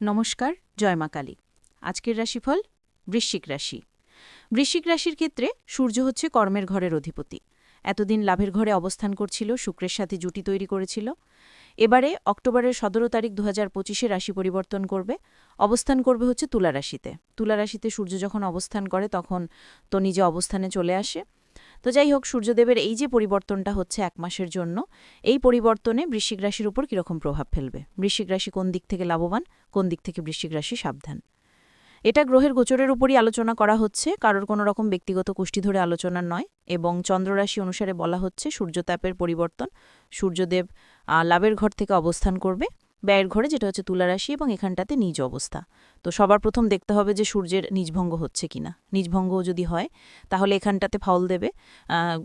নমস্কার, জয় মা কালী। আজকের রাশিফল বৃশ্চিক রাশি। বৃশ্চিক রাশির ক্ষেত্রে সূর্য হচ্ছে কর্মের ঘরের অধিপতি। এতদিন লাভের ঘরে অবস্থান করছিল, শুক্রের সাথে জুটি তৈরি করেছিল। এবারে অক্টোবরের সতেরো তারিখ দু হাজার পঁচিশে রাশি পরিবর্তন করবে। অবস্থান করবে হচ্ছে তুলা রাশিতে। তুলা রাশিতে সূর্য যখন অবস্থান করে, তখন তো নিজে অবস্থানে চলে আসে। তো যাই হোক, সূর্যদেবের এই যে পরিবর্তনটা হচ্ছে এক মাসের জন্য, এই পরিবর্তনে বৃশ্চিক রাশির উপর কীরকম প্রভাব ফেলবে? বৃশ্চিক রাশি কোন দিক থেকে লাভবান, কোন দিক থেকে বৃশ্চিক রাশি সাবধান? এটা গ্রহের গোচরের উপরই আলোচনা করা হচ্ছে, কারোর কোনো রকম ব্যক্তিগত কুষ্টি ধরে আলোচনা নয় এবং চন্দ্ররাশি অনুসারে বলা হচ্ছে সূর্যতাপের পরিবর্তন, সূর্যদেব লাভের ঘর থেকে অবস্থান করবে। ব্যয়ের ঘরে, যেটা হচ্ছে তুলারাশি এবং এখানটাতে নিজ অবস্থা। তো সবার প্রথম দেখতে হবে যে সূর্যের নিজভঙ্গ হচ্ছে কিনা। নিজভঙ্গ যদি হয়, তাহলে এখানটাতে ফল দেবে।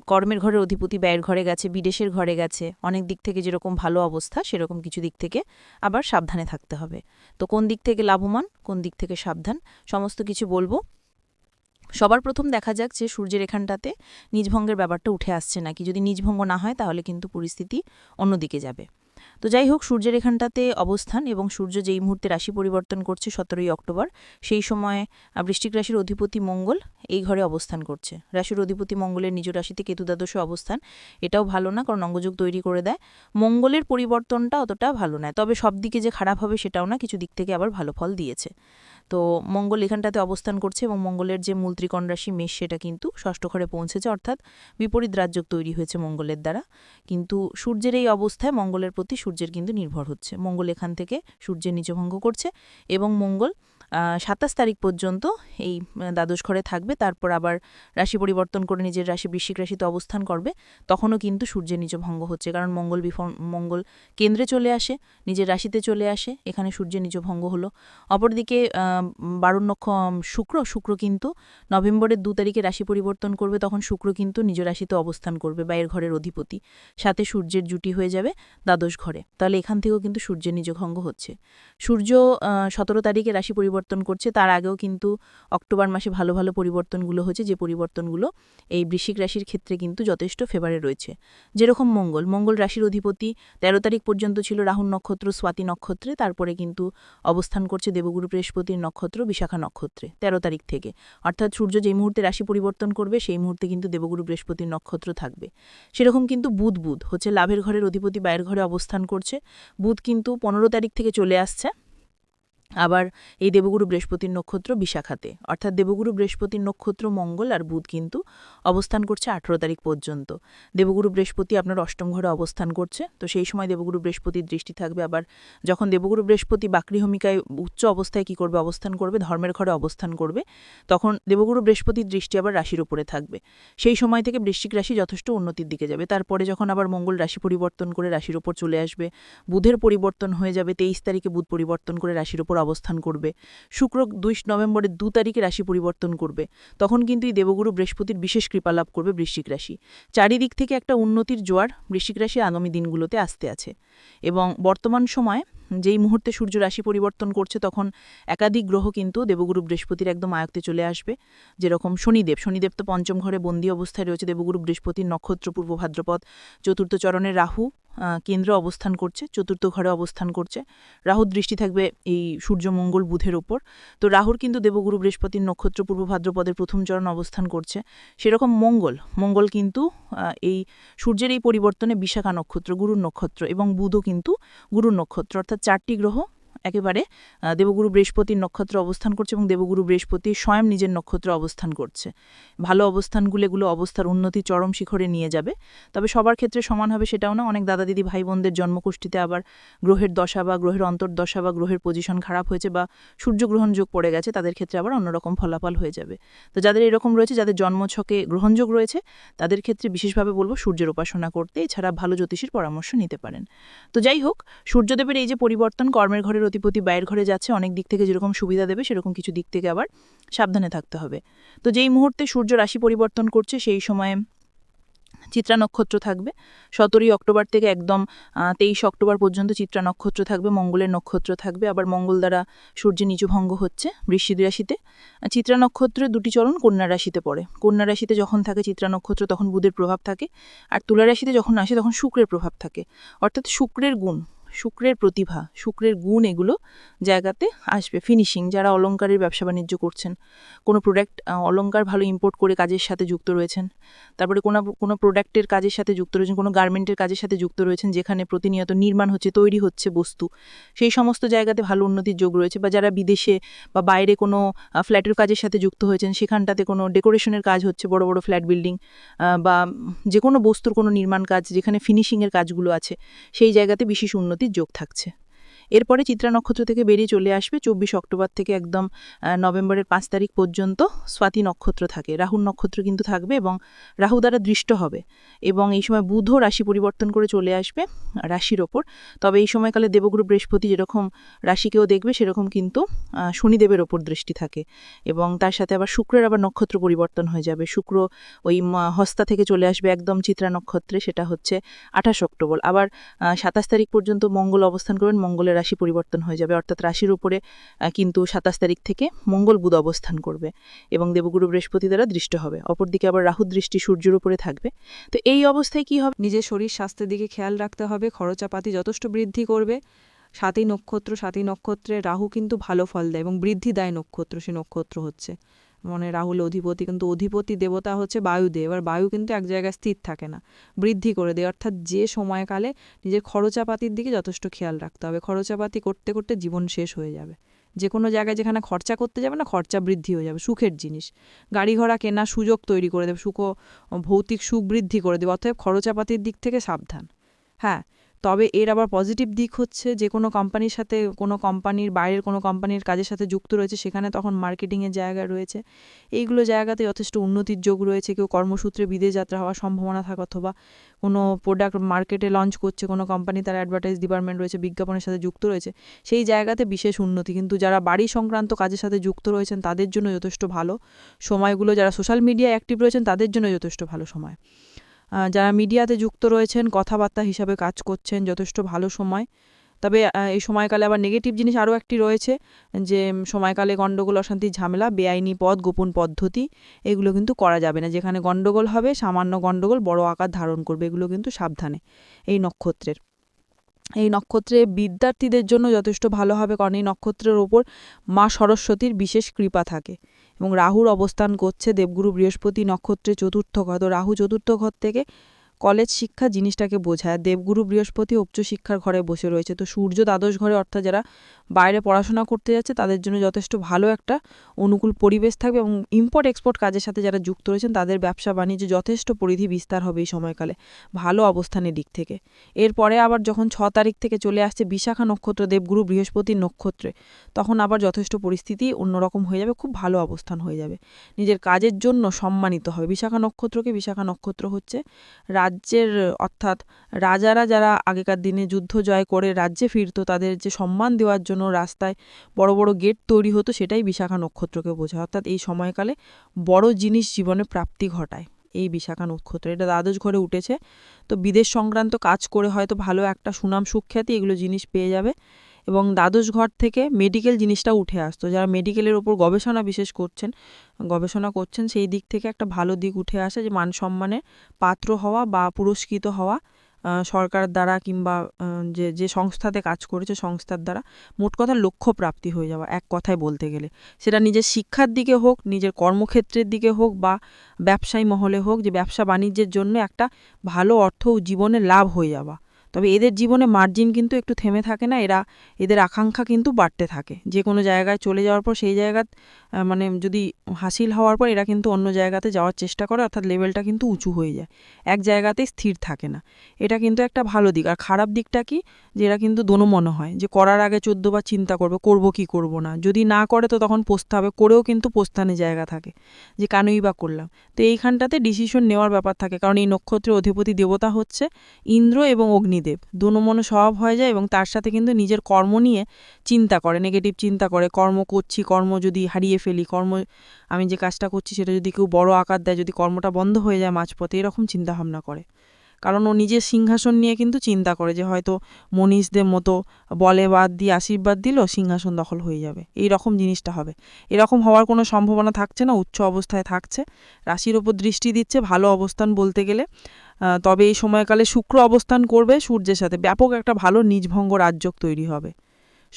কর্মের ঘরের অধিপতি ব্যয়ের ঘরে গেছে, বিদেশের ঘরে গেছে, অনেক দিক থেকে যেরকম ভালো অবস্থা, সেরকম কিছু দিক থেকে আবার সাবধানে থাকতে হবে। তো কোন দিক থেকে লাভবান, কোন দিক থেকে সাবধান, সমস্ত কিছু বলব। সবার প্রথম দেখা যাক যে সূর্যের এখানটাতে নিজভঙ্গের ব্যাপারটা উঠে আসছে নাকি। যদি নিজভঙ্গ না হয়, তাহলে কিন্তু পরিস্থিতি অন্যদিকে যাবে। তো যাই হোক, সূর্যের এখানটাতে অবস্থান এবং সূর্য যেই মুহূর্তে রাশি পরিবর্তন করছে সতেরোই অক্টোবর, সেই সময় বৃষ্টিক রাশির অধিপতি মঙ্গল এই ঘরে অবস্থান করছে। রাশির অধিপতি মঙ্গলের নিজ রাশিতে কেতু দ্বাদশ অবস্থান, এটাও ভালো না কারণ অঙ্গযোগ তৈরি করে দেয়। মঙ্গলের পরিবর্তনটা অতটা ভালো নয়, তবে সব দিকে যে খারাপ হবে সেটাও না, কিছু দিক থেকে আবার ভালো ফল দিয়েছে। তো মঙ্গল এখানটাতে অবস্থান করছে এবং মঙ্গলের যে মূল ত্রিকোণ রাশি মেষ, সেটা কিন্তু ষষ্ঠ ঘরে পৌঁছেছে, অর্থাৎ বিপরীত রাজ্যক তৈরি হয়েছে মঙ্গলের দ্বারা। কিন্তু সূর্যের এই অবস্থায় মঙ্গলের প্রতি সূর্যের কিন্তু নির্ভর হচ্ছে। মঙ্গল এখান থেকে সূর্যের নিচভঙ্গ করছে এবং মঙ্গল সাতাশ তারিখ পর্যন্ত এই দ্বাদশ ঘরে থাকবে। তারপর আবার রাশি পরিবর্তন করে নিজের রাশি বৃশ্চিক রাশিতে অবস্থান করবে। তখনও কিন্তু সূর্যের নিচ ভঙ্গ হচ্ছে, কারণ মঙ্গল বিফল, মঙ্গল কেন্দ্রে চলে আসে, নিজের রাশিতে চলে আসে, এখানে সূর্যের নিচ ভঙ্গ হলো। অপরদিকে বারুণ নক্ষ শুক্র শুক্র কিন্তু নভেম্বরের দু তারিখে রাশি পরিবর্তন করবে, তখন শুক্র কিন্তু নিজ রাশিতে অবস্থান করবে, বাইরের ঘরের অধিপতি। সাথে সূর্যের জুটি হয়ে যাবে দ্বাদশ ঘরে। তাহলে এখান থেকেও কিন্তু সূর্যের নিজ ভঙ্গ হচ্ছে। সূর্য সতেরো তারিখে রাশি পরিবর্তন পরিবর্তন করছে, তার আগেও কিন্তু অক্টোবর মাসে ভালো ভালো পরিবর্তনগুলো হয়েছে, যে পরিবর্তনগুলো এই বৃশ্চিক রাশির ক্ষেত্রে কিন্তু যথেষ্ট ফেভারে রয়েছে। যেরকম মঙ্গল মঙ্গল রাশির অধিপতি তেরো তারিখ পর্যন্ত ছিল রাহুল নক্ষত্র, স্বাতি নক্ষত্রে, তারপরে কিন্তু অবস্থান করছে দেবগুরু বৃহস্পতির নক্ষত্র, বিশাখা নক্ষত্রে, তেরো তারিখ থেকে। অর্থাৎ সূর্য যেই মুহূর্তে রাশি পরিবর্তন করবে, সেই মুহূর্তে কিন্তু দেবগুরু বৃহস্পতির নক্ষত্র থাকবে। সেরকম কিন্তু বুধ বুধ হচ্ছে লাভের ঘরের অধিপতি, বাইরের ঘরে অবস্থান করছে। বুধ কিন্তু পনেরো তারিখ থেকে চলে আসছে। আবার এই দেবগুরু বৃহস্পতির নক্ষত্র বিশাখাতে। অর্থাৎ দেবগুরু বৃহস্পতির নক্ষত্র মঙ্গল আর বুধ কিন্তু অবস্থান করছে আঠেরো তারিখ পর্যন্ত। দেবগুরু বৃহস্পতি আপনার অষ্টম ঘরে অবস্থান করছে, তো সেই সময় দেবগুরু বৃহস্পতির দৃষ্টি থাকবে। আবার যখন দেবগুরু বৃহস্পতি বাকৃহমিকায় উচ্চ অবস্থায় কি করবে? অবস্থান করবে, ধর্মের ঘরে অবস্থান করবে। তখন দেবগুরু বৃহস্পতির দৃষ্টি আবার রাশির উপরে থাকবে। সেই সময় থেকে বৃশ্চিক রাশি যথেষ্ট উন্নতির দিকে যাবে। তারপরে যখন আবার মঙ্গল রাশি পরিবর্তন করে রাশির ওপর চলে আসবে, বুধের পরিবর্তন হয়ে যাবে, তেইশ তারিখে বুধ পরিবর্তন করে রাশির ওপর অবস্থান করবে। শুক্র দুই নভেম্বরের দু তারিখে রাশি পরিবর্তন করবে। তখন কিন্তু এই দেবগুরু বৃহস্পতির বিশেষ কৃপালাভ করবে বৃশ্চিক রাশি। চারিদিক থেকে একটা উন্নতির জোয়ার বৃশ্চিক রাশি আগামী দিনগুলোতে আসতে আছে। এবং বর্তমান সময় যেই মুহূর্তে সূর্য রাশি পরিবর্তন করছে, তখন একাধিক গ্রহ কিন্তু দেবগুরু বৃহস্পতির একদম আয়ত্তে চলে আসবে। যেরকম শনিদেব শনিদেব তো পঞ্চম ঘরে বন্দী অবস্থায় রয়েছে দেবগুরু বৃহস্পতির নক্ষত্র, পূর্ব ভাদ্রপদ, চতুর্থ চরণের রাহু কেন্দ্র অবস্থান করছে, চতুর্থ ঘরে অবস্থান করছে। রাহুর দৃষ্টি থাকবে এই সূর্য মঙ্গল বুধের ওপর। তো রাহুর কিন্তু দেবগুরু বৃহস্পতির নক্ষত্র পূর্ব ভাদ্রপদের প্রথম চরণ অবস্থান করছে। সেরকম মঙ্গল মঙ্গল কিন্তু এই সূর্যের এই পরিবর্তনে বিশাখা নক্ষত্র, গুরুর নক্ষত্র এবং বুধও কিন্তু গুরুর নক্ষত্র। অর্থাৎ চারটি গ্রহ একেবারে দেবগুরু বৃহস্পতির নক্ষত্র অবস্থান করছে এবং দেবগুরু বৃহস্পতি স্বয়ং নিজের নক্ষত্র অবস্থান করছে। ভালো অবস্থানগুলো, এগুলো অবস্থার উন্নতি চরম শিখরে নিয়ে যাবে। তবে সবার ক্ষেত্রে সমান হবে সেটাও না। অনেক দাদা দিদি ভাই বোনদের জন্মকুষ্ঠিতে আবার গ্রহের দশা বা গ্রহের অন্তর্দশা বা গ্রহের পজিশন খারাপ হয়েছে বা সূর্যগ্রহণ যোগ পড়ে গেছে, তাদের ক্ষেত্রে আবার অন্যরকম ফলাফল হয়ে যাবে। তো যাদের এরকম রয়েছে, যাদের জন্মছকে গ্রহণযোগ রয়েছে, তাদের ক্ষেত্রে বিশেষভাবে বলব সূর্যের উপাসনা করতে, এছাড়া ভালো জ্যোতিষীর পরামর্শ নিতে পারেন। তো যাই হোক, সূর্যদেবের এই যে পরিবর্তন, কর্মের ঘরের অধিপতি বাইরের ঘরে যাচ্ছে, অনেক দিক থেকে যেরকম সুবিধা দেবে, সেরকম কিছু দিক থেকে আবার সাবধানে থাকতে হবে। তো যেই মুহূর্তে সূর্য রাশি পরিবর্তন করছে, সেই সময়ে চিত্রা নক্ষত্র থাকবে। সতেরোই অক্টোবর থেকে একদম তেইশ অক্টোবর পর্যন্ত চিত্রা নক্ষত্র থাকবে, মঙ্গলের নক্ষত্র থাকবে। আবার মঙ্গল দ্বারা সূর্যের নিচুভঙ্গ হচ্ছে বৃশ্চিক রাশিতে। চিত্রা নক্ষত্রের দুটি চরণ কন্যা রাশিতে পড়ে। কন্যা রাশিতে যখন থাকে চিত্রা নক্ষত্র, তখন বুধের প্রভাব থাকে। আর তুলা রাশিতে যখন আসে, তখন শুক্রের প্রভাব থাকে। অর্থাৎ শুক্রের গুণ শুক্রের প্রতিভা, শুক্রের গুণ এগুলো জায়গাতে আসবে। ফিনিশিং যারা অলংকারের ব্যবসা বাণিজ্য করছেন, কোনো প্রোডাক্ট অলংকার ভালো ইম্পোর্ট করে কাজের সাথে যুক্ত রয়েছেন, তারপরে কোনো কোনো প্রোডাক্টের কাজের সাথে যুক্ত রয়েছেন, কোনো গার্মেন্টের কাজের সাথে যুক্ত রয়েছেন, যেখানে প্রতিনিয়ত নির্মাণ হচ্ছে, তৈরি হচ্ছে বস্তু, সেই সমস্ত জায়গাতে ভালো উন্নতির যোগ রয়েছে বা যারা বিদেশে বা বাইরে কোনো ফ্ল্যাটের কাজের সাথে যুক্ত হয়েছেন, সেখানটাতে কোনো ডেকোরেশনের কাজ হচ্ছে, বড় বড় ফ্ল্যাট বিল্ডিং বা যে কোনো বস্তুর কোনো নির্মাণ কাজ, যেখানে ফিনিশিংয়ের কাজগুলো আছে, সেই জায়গাতে বিশেষ উন্নতির যোগ থাকছে। এরপরে চিত্রা নক্ষত্র থেকে বেরিয়ে চলে আসবে চব্বিশ অক্টোবর থেকে একদম নভেম্বরের পাঁচ তারিখ পর্যন্ত স্বাতি নক্ষত্র থাকে। রাহুর নক্ষত্র কিন্তু থাকবে এবং রাহু দ্বারা দৃষ্ট হবে এবং এই সময় বুধও রাশি পরিবর্তন করে চলে আসবে রাশির ওপর। তবে এই সময়কালে দেবগুরু বৃহস্পতি যেরকম রাশিকেও দেখবে সেরকম কিন্তু শনিদেবের ওপর দৃষ্টি থাকে এবং তার সাথে আবার শুক্রের আবার নক্ষত্র পরিবর্তন হয়ে যাবে। শুক্র ওই হস্তা থেকে চলে আসবে একদম চিত্রা নক্ষত্রে, সেটা হচ্ছে আঠাশ অক্টোবর। আবার সাতাশ তারিখ পর্যন্ত মঙ্গল অবস্থান করবেন, মঙ্গলের রাশি পরিবর্তন হয়ে যাবে। অর্থাৎ রাশির উপরে কিন্তু সাতাশ তারিখ থেকে মঙ্গল বুধ অবস্থান করবে এবং দেবগুরু বৃহস্পতি দ্বারা দৃষ্ট হবে। অপরদিকে আবার রাহু দৃষ্টি সূর্যের উপরে থাকবে। তো এই অবস্থায় কি হবে? নিজের শরীর স্বাস্থ্যের দিকে খেয়াল রাখতে হবে। খরচাপাতি যথেষ্ট বৃদ্ধি করবে। সাতই নক্ষত্র, সাতই নক্ষত্রে রাহু কিন্তু ভালো ফল দেয় এবং বৃদ্ধি দেয় নক্ষত্র, সে নক্ষত্র হচ্ছে। মানে রাহুল অধিপতি, কিন্তু অধিপতি দেবতা হচ্ছে বায়ুদেব, আর বায়ু কিন্তু এক জায়গায় স্থির থাকে না, বৃদ্ধি করে দেয়। অর্থাৎ যে সময়কালে নিজের খরচাপাতির দিকে যথেষ্ট খেয়াল রাখতে হবে। খরচাপাতি করতে করতে জীবন শেষ হয়ে যাবে। যে কোনো জায়গায় যেখানে খরচা করতে যাবে না, খরচা বৃদ্ধি হয়ে যাবে। সুখের জিনিস। গাড়ি ঘোড়া কেনার সুযোগ তৈরি করে দেবে। সুখ, ভৌতিক সুখ বৃদ্ধি করে দেবে। অতএব খরচাপাতির দিক থেকে সাবধান। হ্যাঁ তবে এর আবার পজিটিভ দিক হচ্ছে যে, কোনো কোম্পানির সাথে, কোনো কোম্পানির বাইরের কোনো কোম্পানির কাজের সাথে যুক্ত রয়েছে, সেখানে তখন মার্কেটিংয়ের জায়গা রয়েছে। এইগুলো জায়গাতে যথেষ্ট উন্নতির যোগ রয়েছে। কেউ কর্মসূত্রে বিদেশ যাত্রা হওয়ার সম্ভাবনা থাকে অথবা কোনো প্রোডাক্ট মার্কেটে লঞ্চ করছে, কোনো কোম্পানি তার অ্যাডভার্টাইজ ডিপার্টমেন্ট রয়েছে, বিজ্ঞাপনের সাথে যুক্ত রয়েছে, সেই জায়গাতে বিশেষ উন্নতি। কিন্তু যারা বাড়ি সংক্রান্ত কাজের সাথে যুক্ত রয়েছেন, তাদের জন্য যথেষ্ট ভালো সময়গুলো। যারা সোশ্যাল মিডিয়ায় অ্যাক্টিভ রয়েছেন, তাদের জন্য যথেষ্ট ভালো সময়। যারা মিডিয়াতে যুক্ত রয়েছেন, কথাবার্তা হিসাবে কাজ করছেন, যথেষ্ট ভালো সময়। তবে এই সময়কালে আবার নেগেটিভ জিনিস আরও একটি রয়েছে, যে সময়কালে গণ্ডগোল, অশান্তি, ঝামেলা, বেআইনি পদ গোপন পদ্ধতি, এগুলো কিন্তু করা যাবে না। যেখানে গণ্ডগোল হবে, সামান্য গণ্ডগোল বড় আকার ধারণ করবে, এগুলো কিন্তু সাবধানে, এই নক্ষত্রের। এই নক্ষত্রে বিদ্যার্থীদের জন্য যথেষ্ট ভালো হবে, কারণ এই নক্ষত্রের ওপর মা সরস্বতীর বিশেষ কৃপা থাকে। এবং রাহুর অবস্থান করছে দেবগুরু বৃহস্পতি নক্ষত্রে চতুর্থ ঘর। তো রাহু চতুর্থ ঘর থেকে কলেজ শিক্ষা জিনিসটাকে বোঝায়। দেবগুরু বৃহস্পতি উচ্চ শিক্ষার ঘরে বসে রয়েছে। তো সূর্য দ্বাদশ ঘরে, অর্থাৎ যারা বাইরে পড়াশোনা করতে যাচ্ছে, তাদের জন্য যথেষ্ট ভালো একটা অনুকূল পরিবেশ থাকবে এবং ইম্পোর্ট এক্সপোর্ট কাজের সাথে যারা যুক্ত রয়েছেন, তাদের ব্যবসা বাণিজ্য যথেষ্ট পরিধি বিস্তার হবে এই সময়কালে। ভালো অবস্থানের দিক থেকে। এরপরে আবার যখন ছ তারিখ থেকে চলে আসছে বিশাখা নক্ষত্র, দেবগুরু বৃহস্পতির নক্ষত্রে, তখন আবার যথেষ্ট পরিস্থিতি অন্যরকম হয়ে যাবে, খুব ভালো অবস্থান হয়ে যাবে। নিজের কাজের জন্য সম্মানিত হবে। বিশাখা নক্ষত্রকে বিশাখা নক্ষত্র হচ্ছে। রাজ্যের, অর্থাৎ রাজারা যারা আগেকার দিনে যুদ্ধ জয় করে রাজ্যে ফিরত, তাদের যে সম্মান দেওয়ার জন্য রাস্তায় বড় বড় গেট তৈরি হতো, সেটাই বিশাখা নক্ষত্রকে বোঝায়। অর্থাৎ এই সময়কালে বড় জিনিস জীবনে প্রাপ্তি ঘটায় এই বিশাখা নক্ষত্র। এটা দ্বাদশ ঘরে উঠেছে। তো বিদেশ সংক্রান্ত কাজ করে হয়তো ভালো একটা সুনাম সুখ্যাতি এগুলো জিনিস পেয়ে যাবে। এবং দ্বাদশ ঘর থেকে মেডিকেল জিনিসটা উঠে আসতো। যারা মেডিকেলের ওপর গবেষণা বিশেষ করছেন, গবেষণা করছেন, সেই দিক থেকে একটা ভালো দিক উঠে আসে যে মান সম্মানের পাত্র হওয়া বা পুরস্কৃত হওয়া সরকার দ্বারা কিংবা যে যে সংস্থাতে কাজ করেছে, সংস্থার দ্বারা মোট কথা লক্ষ্য প্রাপ্তি হয়ে যাওয়া, এক কথায় বলতে গেলে। সেটা নিজের শিক্ষার দিকে হোক, নিজের কর্মক্ষেত্রের দিকে হোক বা ব্যবসায়ী মহলে হোক, যে ব্যবসা বাণিজ্যের জন্য একটা ভালো অর্থ জীবনে লাভ হয়ে যাওয়া। তবে এদের জীবনে মার্জিন কিন্তু একটু থেমে থাকে না, এরা, এদের আকাঙ্ক্ষা কিন্তু বাড়তে থাকে। যে কোনো জায়গায় চলে যাওয়ার পর সেই জায়গা মানে যদি হাসিল হওয়ার পর এরা কিন্তু অন্য জায়গাতে যাওয়ার চেষ্টা করে, অর্থাৎ লেভেলটা কিন্তু উঁচু হয়ে যায়। এক জায়গাতেই স্থির থাকে না। এটা কিন্তু একটা ভালো দিক। আর খারাপ দিকটা কি? যে এরা কিন্তু দোনো মনে হয়। যে করার আগে চোদ্দবার চিন্তা করবে, করব কি করব না। যদি না করে তো তখন পোস্ত হবে, করেও কিন্তু পোস্তানে জায়গা থাকে। যে কেনই বা করলাম। তো এইখানটাতে ডিসিশন নেওয়ার ব্যাপার থাকে। কারণ এই নক্ষত্রের অধিপতি দেবতা হচ্ছে ইন্দ্র এবং অগ্নিদেব। দোনো মনে স্বভাব হয়ে যায় এবং তার সাথে কিন্তু নিজের কর্ম নিয়ে চিন্তা করে, নেগেটিভ চিন্তা করে। কর্ম করছি, কর্ম যদি হারিয়ে ফেলি, কর্ম, আমি যে কাজটা করছি সেটা যদি কেউ বড় আকার দেয়, যদি কর্মটা বন্ধ হয়ে যায় মাঝপথে, এরকম চিন্তাভাবনা করে। কারণ ও নিজের সিংহাসন নিয়ে কিন্তু চিন্তা করে যে হয়তো মনীষদের মতো বলে বাদ দিয়ে আশীর্বাদ দিল সিংহাসন দখল হয়ে যাবে। এই রকম জিনিসটা হবে। এরকম হওয়ার কোনো সম্ভাবনা থাকছে না, উচ্চ অবস্থায় থাকছে। রাশির ওপর দৃষ্টি দিচ্ছে ভালো অবস্থান বলতে গেলে। তবে এই সময়কালে শুক্র অবস্থান করবে সূর্যের সাথে। ব্যাপক একটা ভালো নিজভঙ্গ রাজ্যক তৈরি হবে।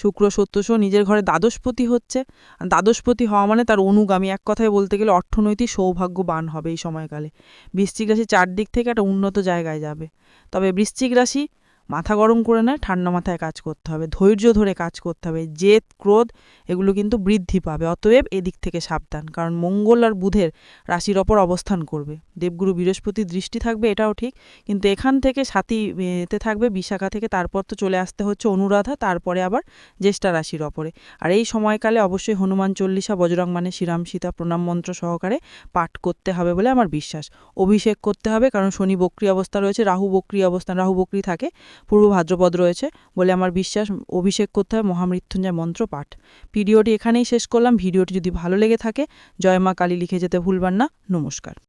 শুক্র সত্যসহ নিজের ঘরে দ্বাদশপতি হচ্ছে। দ্বাদশপতি হওয়া মানে তার অনুগামী। এক কথায় বলতে গেলে অর্থনৈতিক সৌভাগ্যবান হবে এই সময়কালে। বৃশ্চিক রাশি চারদিক থেকে একটা উন্নত জায়গায় যাবে। তবে বৃশ্চিক রাশি মাথা গরম করে নয়, ঠান্ডা মাথায় কাজ করতে হবে, ধৈর্য ধরে কাজ করতে হবে, জেদ, ক্রোধ এগুলো কিন্তু বৃদ্ধি পাবে। অতএব এদিক থেকে সাবধান, কারণ মঙ্গল আর বুধের রাশির ওপর অবস্থান করবে। দেবগুরু বৃহস্পতি দৃষ্টি থাকবে, এটাও ঠিক, কিন্তু এখান থেকে সাথী, এতে থাকবে বিশাখা থেকে, তারপর তো চলে আসতে হচ্ছে অনুরাধা, তারপরে আবার জ্যেষ্ঠা রাশির ওপরে। আর এই সময়কালে অবশ্যই হনুমান চল্লিশা, বজরং মানে শ্রীরাম সীতা প্রণাম মন্ত্র সহকারে পাঠ করতে হবে বলে আমার বিশ্বাস। অভিষেক করতে হবে, কারণ শনি বক্রি অবস্থা রয়েছে, রাহু বক্রি অবস্থান রাহু বক্রি থাকে পূর্ব ভাদ্রপদ রয়েছে বলে আমার বিশ্বাস। অভিষেক করতে হবে মহামৃত্যুঞ্জয় মন্ত্র পাঠ। ভিডিওটি এখানেই শেষ করলাম। ভিডিওটি যদি ভালো লেগে থাকে, জয় মা কালী লিখে যেতে ভুলবেন না। নমস্কার।